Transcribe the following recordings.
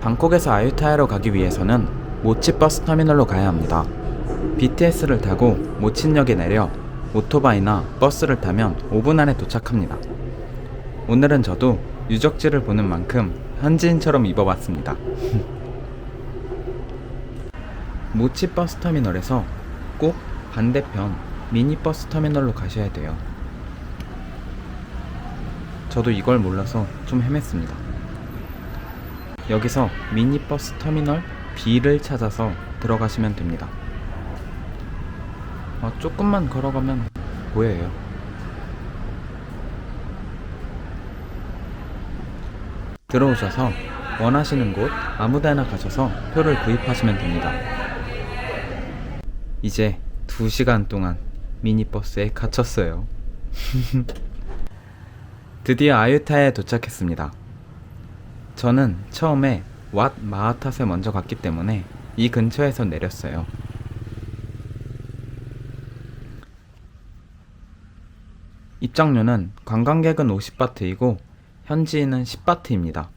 방콕에서 아유타야로 가기 위해서는 모치 버스 터미널로 가야 합니다. BTS를 타고 모친역에 내려 오토바이나 버스를 타면 5분 안에 도착합니다. 오늘은 저도 유적지를 보는 만큼 현지인처럼 입어봤습니다. 모치 버스 터미널에서 꼭 반대편 미니 버스 터미널로 가셔야 돼요. 저도 이걸 몰라서 좀 헤맸습니다. 여기서 미니버스 터미널 B를 찾아서 들어가시면 됩니다. 어, 조금만 걸어가면 보여요. 들어오셔서 원하시는 곳 아무데나 가셔서 표를 구입하시면 됩니다. 이제 2시간 동안 미니버스에 갇혔어요. 드디어 아유타에 도착했습니다. 저는 처음에 왓 마하탓에 먼저 갔기 때문에 이 근처에서 내렸어요. 입장료는 관광객은 50바트이고 현지인은 10바트입니다.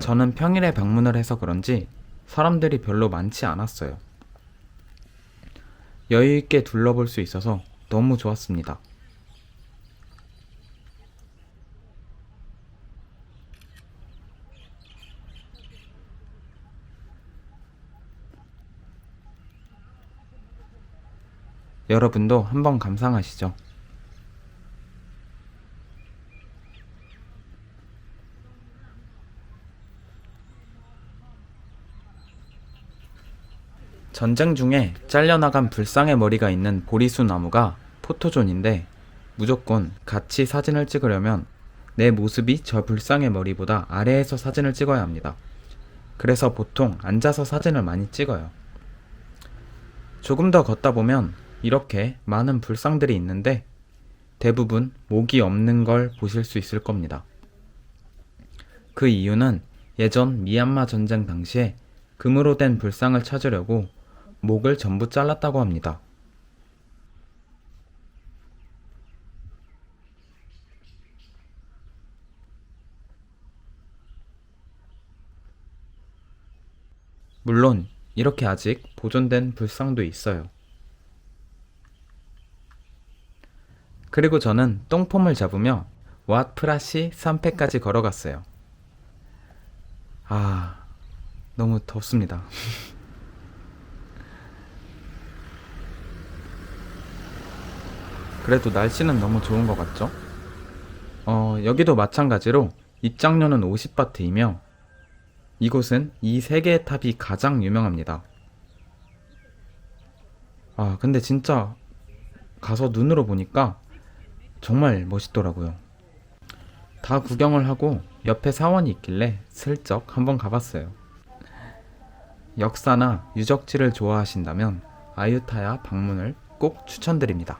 저는 평일에 방문을 해서 그런지 사람들이 별로 많지 않았어요. 여유 있게 둘러볼 수 있어서 너무 좋았습니다. 여러분도 한번 감상하시죠. 전쟁 중에 잘려나간 불상의 머리가 있는 보리수 나무가 포토존인데 무조건 같이 사진을 찍으려면 내 모습이 저 불상의 머리보다 아래에서 사진을 찍어야 합니다. 그래서 보통 앉아서 사진을 많이 찍어요. 조금 더 걷다 보면 이렇게 많은 불상들이 있는데 대부분 목이 없는 걸 보실 수 있을 겁니다. 그 이유는 예전 미얀마 전쟁 당시에 금으로 된 불상을 찾으려고 목을 전부 잘랐다고 합니다. 물론 이렇게 아직 보존된 불상도 있어요. 그리고 저는 똥폼을 잡으며 왓 프라시 3패까지 걸어갔어요. 아, 너무 덥습니다. 그래도 날씨는 너무 좋은 것 같죠? 어, 여기도 마찬가지로 입장료는 50바트이며 이곳은 이 세 개의 탑이 가장 유명합니다. 아, 근데 진짜 가서 눈으로 보니까 정말 멋있더라고요. 다 구경을 하고 옆에 사원이 있길래 슬쩍 한번 가봤어요. 역사나 유적지를 좋아하신다면 아유타야 방문을 꼭 추천드립니다.